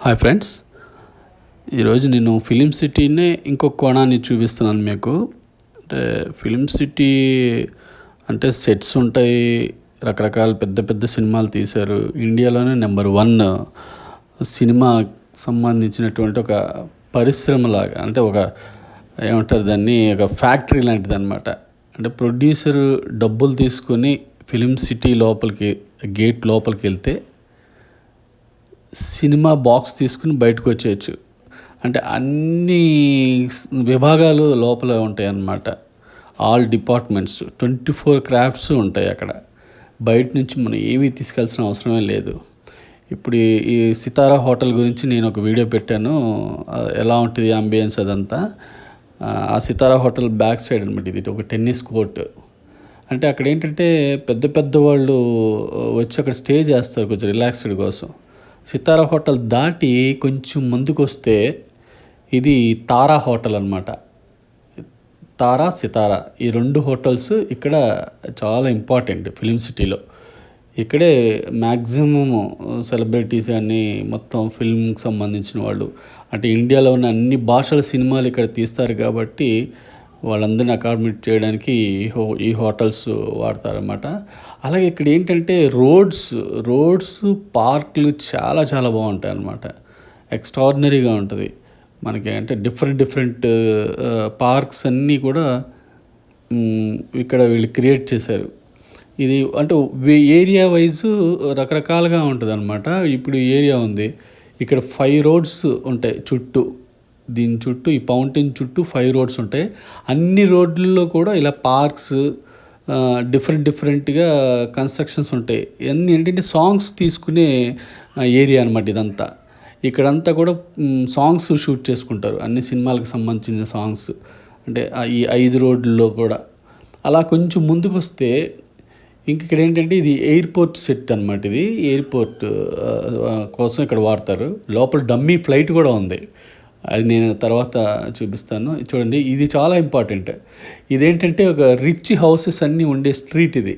Hi friends ఈరోజు నేను film సిటీనే ఇంకో కోణాన్ని చూపిస్తున్నాను మీకు. అంటే ఫిలిం సిటీ అంటే సెట్స్ ఉంటాయి. రకరకాల పెద్ద పెద్ద సినిమాలు తీశారు. ఇండియాలోనే నెంబర్ వన్ సినిమా సంబంధించినటువంటి ఒక పరిశ్రమలాగా అంటే ఒక ఏమంటారు దాన్ని ఒక ఫ్యాక్టరీ లాంటిది అనమాట అంటే ప్రొడ్యూసర్ డబ్బులు తీసుకొని ఫిలిం సిటీ లోపలికి గేట్ లోపలికి వెళ్తే సినిమా బాక్స్ తీసుకుని బయటకు వచ్చేయచ్చు. అంటే అన్ని విభాగాలు లోపల ఉంటాయి అన్నమాట all departments twenty four crafts ఉంటాయి అక్కడ. బయట నుంచి మనం ఏమీ తీసుకెళ్ళాల్సిన అవసరమే లేదు. ఇప్పుడు ఈ- సితారా హోటల్ గురించి నేను ఒక వీడియో పెట్టాను. ఎలా ఉంటుంది అంబియన్స్ అదంతా. ఆ, ఆ సితారా హోటల్ బ్యాక్ సైడ్ అనమాట ఇది. ఒక టెన్నిస్ కోర్ట్. అంటే అక్కడ ఏంటంటే పెద్ద పెద్ద వాళ్ళు వచ్చి అక్కడ స్టే చేస్తారు కొంచెం రిలాక్స్డ్ కోసం. సితారా హోటల్ దాటి కొంచెం ముందుకు వస్తే ఇది తారా హోటల్ అనమాట తారా సితారా ఈ రెండు హోటల్స్ ఇక్కడ చాలా ఇంపార్టెంట్ ఫిలిం సిటీలో. ఇక్కడే మ్యాక్సిమమ్ సెలబ్రిటీస్ కానీ మొత్తం ఫిల్మ్కి సంబంధించిన వాళ్ళు. అంటే ఇండియాలో ఉన్న అన్ని భాషల సినిమాలు ఇక్కడ తీస్తారు కాబట్టి వాళ్ళందరిని అకామిడేట్ చేయడానికి ఈ హో ఈ హోటల్స్ వాడతారనమాట అలాగే ఇక్కడ ఏంటంటే రోడ్స్ రోడ్స్ పార్కులు చాలా చాలా బాగుంటాయి అన్నమాట ఎక్స్ట్రాడినరీగా ఉంటుంది. మనకి అంటే డిఫరెంట్ డిఫరెంట్ పార్క్స్ అన్నీ కూడా ఇక్కడ వీళ్ళు క్రియేట్ చేశారు. ఇది అంటే ఏరియా వైజ్ రకరకాలుగా ఉంటుంది అనమాట ఇప్పుడు ఏరియా ఉంది. ఇక్కడ ఫైవ్ రోడ్స్ ఉంటాయి చుట్టూ. దీని చుట్టూ ఈ ఫౌంటైన్ చుట్టూ ఫైవ్ రోడ్స్ ఉంటాయి. అన్ని రోడ్లలో కూడా ఇలా పార్క్స్ డిఫరెంట్ డిఫరెంట్గా కన్స్ట్రక్షన్స్ ఉంటాయి. అన్నీ ఏంటంటే సాంగ్స్ తీసుకునే ఏరియా అనమాట ఇదంతా. ఇక్కడంతా కూడా సాంగ్స్ షూట్ చేసుకుంటారు. అన్ని సినిమాలకు సంబంధించిన సాంగ్స్. అంటే ఈ ఐదు రోడ్లలో కూడా. అలా కొంచెం ముందుకు వస్తే ఇంక ఇక్కడ ఏంటంటే ఇది ఎయిర్పోర్ట్ సెట్ అనమాట ఇది. ఎయిర్పోర్ట్ కోసం ఇక్కడ వాడతారు. లోపల డమ్మీ ఫ్లైట్ కూడా ఉంది. అది నేను తర్వాత చూపిస్తాను. చూడండి ఇది చాలా ఇంపార్టెంట్. ఇదేంటంటే ఒక రిచ్ హౌసెస్ అన్నీ ఉండే స్ట్రీట్ ఇది.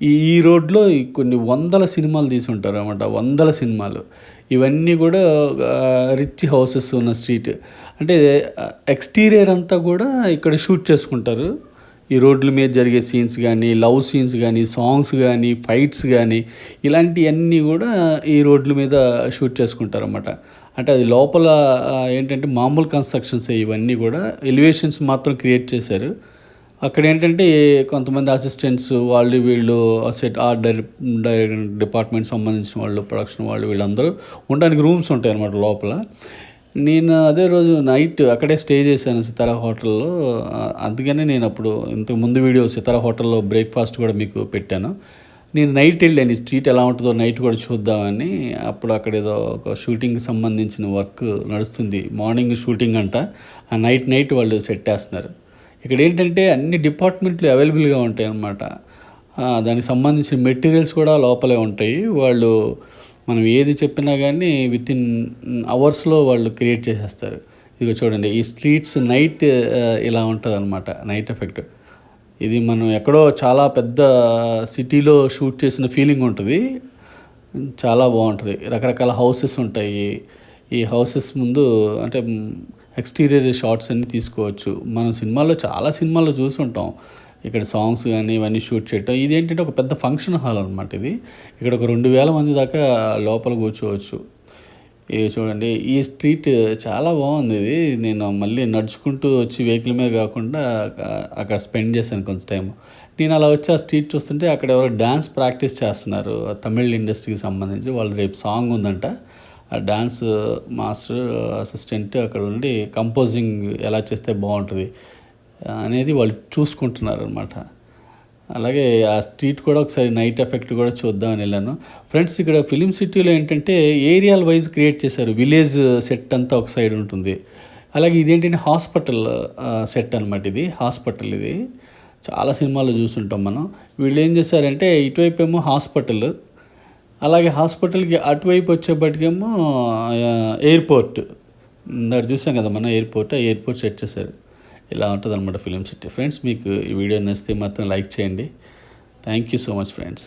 ఈ రోడ్లో కొన్ని వందల సినిమాలు తీసి ఉంటారు అనమాట వందల సినిమాలు. ఇవన్నీ కూడా రిచ్ హౌసెస్ ఉన్న స్ట్రీట్. అంటే ఎక్స్టీరియర్ అంతా కూడా ఇక్కడ షూట్ చేసుకుంటారు. ఈ రోడ్ల మీద జరిగే సీన్స్ కానీ లవ్ సీన్స్ కానీ సాంగ్స్ కానీ ఫైట్స్ కానీ ఇలాంటివన్నీ కూడా ఈ రోడ్ల మీద షూట్ చేసుకుంటారు అన్నమాట. అంటే అది లోపల ఏంటంటే మామూలు కన్స్ట్రక్షన్స్ ఇవన్నీ కూడా ఎలివేషన్స్ మాత్రం క్రియేట్ చేశారు. అక్కడ ఏంటంటే కొంతమంది అసిస్టెంట్స్ వాళ్ళు వీళ్ళు సెట్ ఆర్ట్ డైరెక్ట్ డిపార్ట్మెంట్ సంబంధించిన వాళ్ళు ప్రొడక్షన్ వాళ్ళు వీళ్ళందరూ ఉండడానికి రూమ్స్ ఉంటాయి అన్నమాట లోపల. నేను అదే రోజు నైట్ అక్కడే స్టే చేశాను సితారా హోటల్లో. అందుకనే నేను అప్పుడు ఇంతకు ముందు వీడియో సితారా హోటల్లో బ్రేక్ఫాస్ట్ కూడా మీకు పెట్టాను. నేను నైట్ వెళ్ళాను. ఈ స్ట్రీట్ ఎలా ఉంటుందో నైట్ కూడా చూద్దామని. అప్పుడు అక్కడ ఏదో ఒక షూటింగ్కి సంబంధించిన వర్క్ నడుస్తుంది. మార్నింగ్ షూటింగ్ అంట. ఆ నైట్ నైట్ వాళ్ళు సెట్ చేస్తున్నారు. ఇక్కడ ఏంటంటే అన్ని డిపార్ట్మెంట్లు అవైలబుల్గా ఉంటాయి అన్నమాట దానికి సంబంధించిన మెటీరియల్స్ కూడా లోపలే ఉంటాయి. వాళ్ళు మనం ఏది చెప్పినా కానీ విత్ ఇన్ అవర్స్లో వాళ్ళు క్రియేట్ చేసేస్తారు. ఇదిగో చూడండి. ఈ స్ట్రీట్స్ నైట్ ఇలా ఉంటుంది అనమాట నైట్ ఎఫెక్ట్. ఇది మనం ఎక్కడో చాలా పెద్ద సిటీలో షూట్ చేసిన ఫీలింగ్ ఉంటుంది. చాలా బాగుంటుంది. రకరకాల హౌసెస్ ఉంటాయి. ఈ హౌసెస్ ముందు అంటే ఎక్స్టీరియర్ షార్ట్స్ అన్నీ తీసుకోవచ్చు. మనం సినిమాల్లో చాలా సినిమాల్లో చూసి ఉంటాం ఇక్కడ సాంగ్స్ కానీ ఇవన్నీ షూట్ చేయటం. ఇది ఏంటంటే ఒక పెద్ద ఫంక్షన్ హాల్ అనమాట ఇది. ఇక్కడ ఒక రెండు వేల మంది దాకా లోపల కూర్చోవచ్చు. ఇది చూడండి ఈ స్ట్రీట్ చాలా బాగుంది. ఇది నేను మళ్ళీ నడుచుకుంటూ వచ్చి వెహికల్ మీద కాకుండా అక్కడ స్పెండ్ చేశాను కొంచెం టైం నేను అలా వచ్చి ఆ స్ట్రీట్ చూస్తుంటే అక్కడ ఎవరో డ్యాన్స్ ప్రాక్టీస్ చేస్తున్నారు. తమిళ్ ఇండస్ట్రీకి సంబంధించి వాళ్ళు రేపు సాంగ్ ఉందంట. ఆ డ్యాన్స్ మాస్టర్ అసిస్టెంట్ అక్కడ ఉండి కంపోజింగ్ ఎలా చేస్తే బాగుంటుంది అనేది వాళ్ళు చూసుకుంటున్నారు అనమాట అలాగే ఆ స్ట్రీట్ కూడా ఒకసారి నైట్ ఎఫెక్ట్ కూడా చూద్దామని వెళ్ళాను. ఫ్రెండ్స్ ఇక్కడ ఫిలిం సిటీలో ఏంటంటే ఏరియాల వైజ్ క్రియేట్ చేశారు. విలేజ్ సెట్ అంతా ఒక సైడ్ ఉంటుంది. అలాగే ఇదేంటంటే హాస్పిటల్ సెట్ అనమాట ఇది. హాస్పిటల్ ఇది. చాలా సినిమాల్లో చూస్తుంటాం మనం. వీళ్ళు ఏం చేశారంటే ఇటువైపు ఏమో హాస్పిటల్ అలాగే హాస్పిటల్కి అటువైపు వచ్చేప్పటికేమో ఎయిర్పోర్ట్. ఇందాక చూసాం కదా మనం ఎయిర్పోర్ట్ ఎయిర్పోర్ట్ సెట్ చేశారు. ఇలా ఉంటుంది అనమాట ఫిలిం సిటీ. ఫ్రెండ్స్ మీకు ఈ వీడియో నచ్చితే మాత్రం లైక్ చేయండి. Thank you so much friends